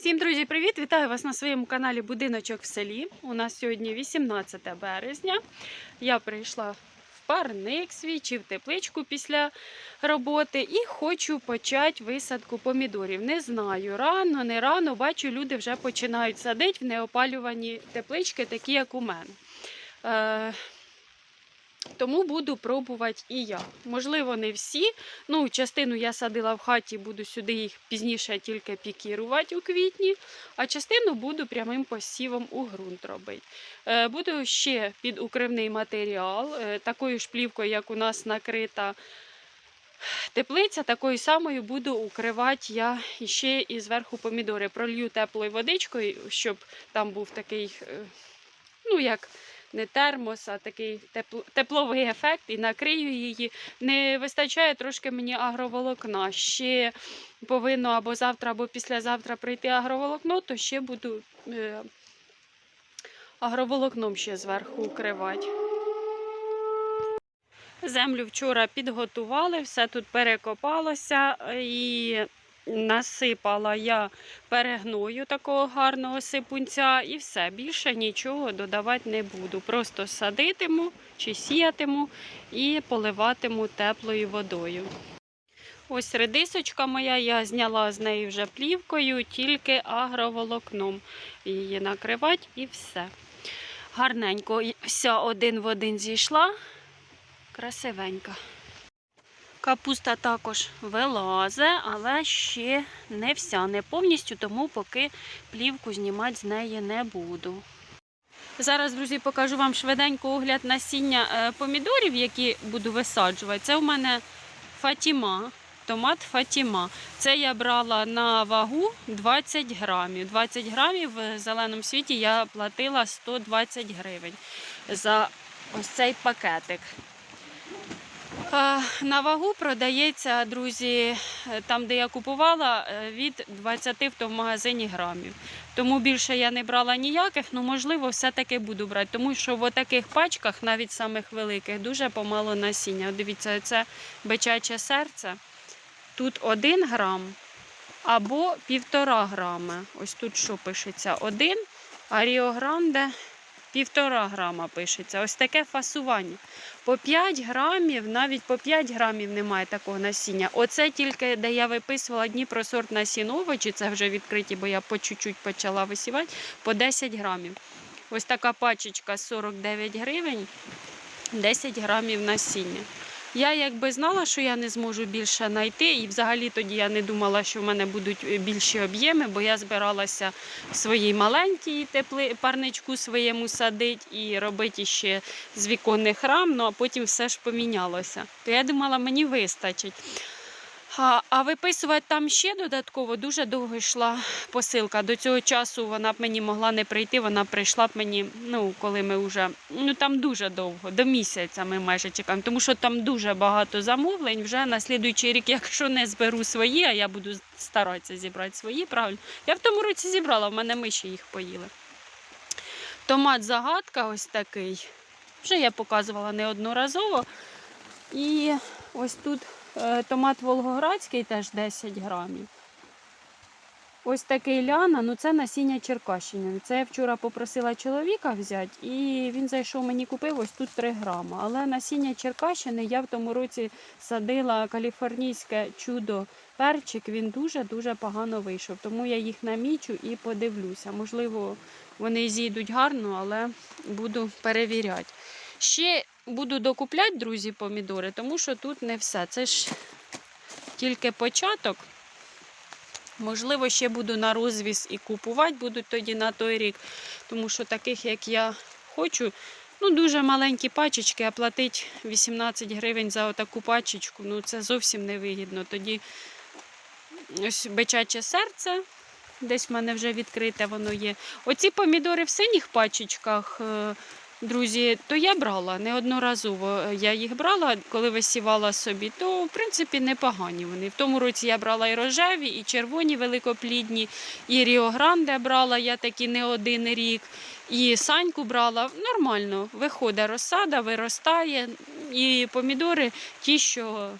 Всім друзі, привіт! Вітаю вас на своєму каналі Будиночок в селі. У нас сьогодні 18 березня. Я прийшла в парник свій чи в тепличку після роботи і хочу почати висадку помідорів. Не знаю, рано, не рано. Бачу, люди вже починають садити в неопалювані теплички, такі як у мене. Тому буду пробувати і я. Можливо, не всі. Ну, частину я садила в хаті, буду сюди їх пізніше тільки пікірувати у квітні, а частину буду прямим посівом у ґрунт робити. Е, буду ще під укривний матеріал, е, такою ж плівкою, як у нас накрита теплиця, такою самою буду укривати я ще і зверху помідори. Пролью теплою водичкою, щоб там був такий, е, ну як не термос, а такий тепловий ефект і накрию її. Не вистачає трошки мені агроволокна. Ще повинно або завтра, або післязавтра прийти агроволокно, то ще буду е, агроволокном ще зверху укривати. Землю вчора підготували, все тут перекопалося е, і насипала я перегною такого гарного сипунця і все. Більше нічого додавати не буду. Просто садитиму чи сіятиму і поливатиму теплою водою. Ось редисочка моя, я зняла з неї вже плівкою, тільки агроволокном її накривати і все. Гарненько вся один в один зійшла. Красивенька. Капуста також вилазе, але ще не вся, не повністю, тому поки плівку знімати з неї не буду. Зараз, друзі, покажу вам швиденько огляд насіння е, помідорів, які буду висаджувати. Це у мене Фатіма, томат Фатіма. Це я брала на вагу 20 грамів. 20 грамів в зеленому світі я платила 120 гривень за ось цей пакетик. На вагу продається, друзі, е, там, де я купувала, е, від 20 в магазині грамів. Тому більше я не брала ніяких, ну можливо, все-таки буду брати. Тому що в таких пачках, навіть самих великих, дуже помало насіння. Дивіться, це бичаче серце. Тут 1 грам або півтора грами. Ось тут що пишеться? 1, а Ріо півтора грама пишеться. Ось таке фасування. По 5 грамів, навіть по 5 грамів немає такого насіння. Оце тільки, де я виписувала дні про сорт насін овочі, це вже відкриті, бо я по чуть-чуть почала висівати, по 10 грамів. Ось така пачечка 49 гривень, 10 грамів насіння. Я якби знала, що я не зможу більше знайти, і взагалі тоді я не думала, що в мене будуть е, більші об'єми, бо я збиралася в своїй маленькій тепли, парничку своєму садити і робити ще з віконних рам, ну а потім все ж помінялося. То я думала, мені вистачить. А, а виписувати там ще додатково дуже довго йшла посилка. До цього часу вона б мені могла не прийти, вона прийшла б мені, ну, коли ми вже, ну там дуже довго, до місяця ми майже чекаємо, тому що там дуже багато замовлень. Вже на слідуючий рік, якщо не зберу свої, а я буду старатися зібрати свої, правильно. Я в тому році зібрала, в мене миші їх поїли. Томат загадка ось такий. Вже я показувала неодноразово. І ось тут томат Волгоградський теж 10 грамів. Ось такий ляна, ну це насіння Черкащини. Це я вчора попросила чоловіка взяти, і він зайшов мені купив ось тут 3 грами. Але насіння Черкащини я в тому році садила каліфорнійське чудо перчик, він дуже-дуже погано вийшов. Тому я їх намічу і подивлюся. Можливо, вони зійдуть гарно, але буду перевіряти. Ще буду докупляти, друзі, помідори, тому що тут не все. Це ж тільки початок. Можливо, ще буду на розвіз і купувати будуть тоді на той рік, тому що таких, як я хочу, ну дуже маленькі пачечки, а платити 18 гривень за отаку пачечку, ну це зовсім невигідно. Тоді ось бичаче серце, десь в мене вже відкрите воно є. Оці помідори в синіх пачечках. Е, Друзі, то я брала неодноразово. Я їх брала, коли висівала собі, то в принципі непогані вони. В тому році я брала і рожеві, і червоні великоплідні, і Ріо Гранде брала я такі не один рік, і саньку брала. Нормально, виходить розсада, виростає, і помідори ті, що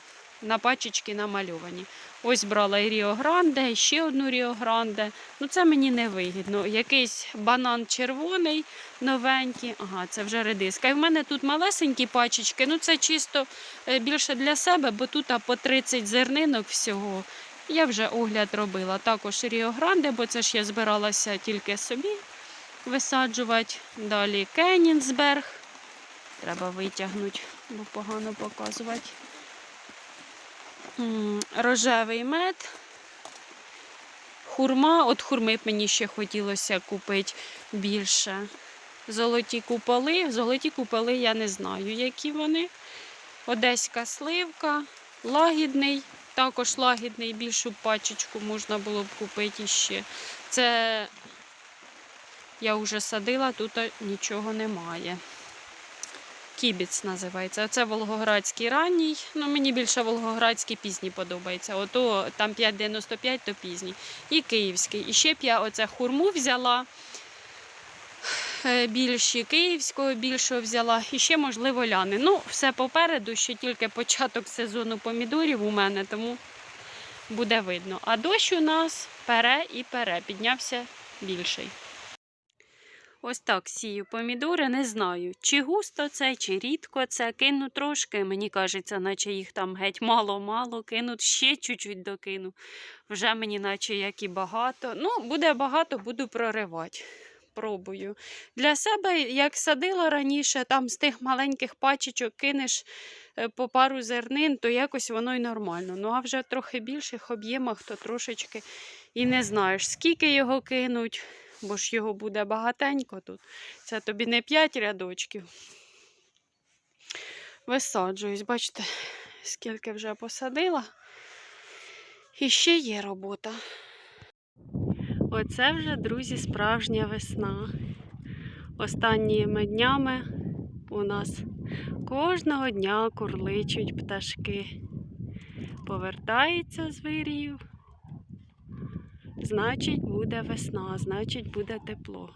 на пачечки намальовані. Ось брала і Ріо Гранде, і ще одну Ріо Гранде. Ну це мені не вигідно. Якийсь банан червоний, новенький. Ага, це вже редиска. І в мене тут малесенькі пачечки. Ну це чисто е, більше для себе, бо тут по 30 зернинок всього. Я вже огляд робила. Також Ріо Гранде, бо це ж я збиралася тільки собі висаджувати. Далі Кенінсберг. Треба витягнути, бо погано показувати. Рожевий мед. Хурма. От хурми б мені ще хотілося купити більше. Золоті куполи. Золоті куполи я не знаю, які вони. Одеська сливка, лагідний. Також лагідний, більшу пачечку можна було б купити ще. Це я вже садила, тут нічого немає. Кібіц називається. Оце Волгоградський ранній. Ну, мені більше Волгоградський пізній подобається. Ото там 5,95, то пізній. І київський. І ще б я оце хурму взяла. е, Більші київського більшого взяла. І ще, можливо, ляни. Ну, все попереду, ще тільки початок сезону помідорів у мене, тому буде видно. А дощ у нас пере і пере. Піднявся більший. Ось так сію помідори, не знаю, чи густо це, чи рідко це. Кину трошки, мені кажеться, наче їх там геть мало-мало, кинуть, ще чуть-чуть докину. Вже мені наче як і багато. Ну, буде багато, буду проривати. Пробую. Для себе, як садила раніше, там з тих маленьких пачечок кинеш е, по пару зернин, то якось воно й нормально. Ну, а вже в трохи більших об'ємах, то трошечки і не знаєш, скільки його кинуть бо ж його буде багатенько тут. Це тобі не 5 рядочків. Висаджуюсь, бачите, скільки вже посадила. І ще є робота. Оце вже, друзі, справжня весна. Останніми днями у нас кожного дня курличуть пташки. Повертається з вирів. Значить, буде весна, значить, буде тепло.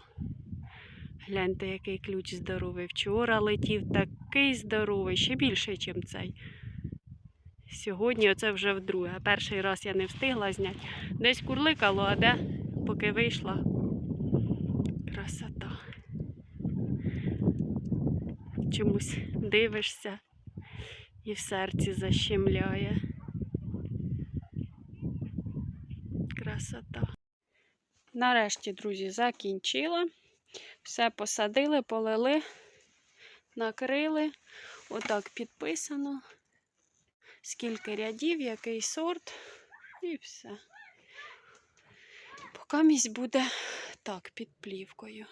Гляньте, який ключ здоровий. Вчора летів такий здоровий, ще більше, ніж цей. Сьогодні оце вже вдруге. Перший раз я не встигла зняти. Десь курликало, а де, поки вийшла. Красота. Чомусь дивишся і в серці защемляє. Красота. Нарешті, друзі, закінчила. Все посадили, полили, накрили. Отак підписано. Скільки рядів, який сорт. І все. Покамість буде так, під плівкою.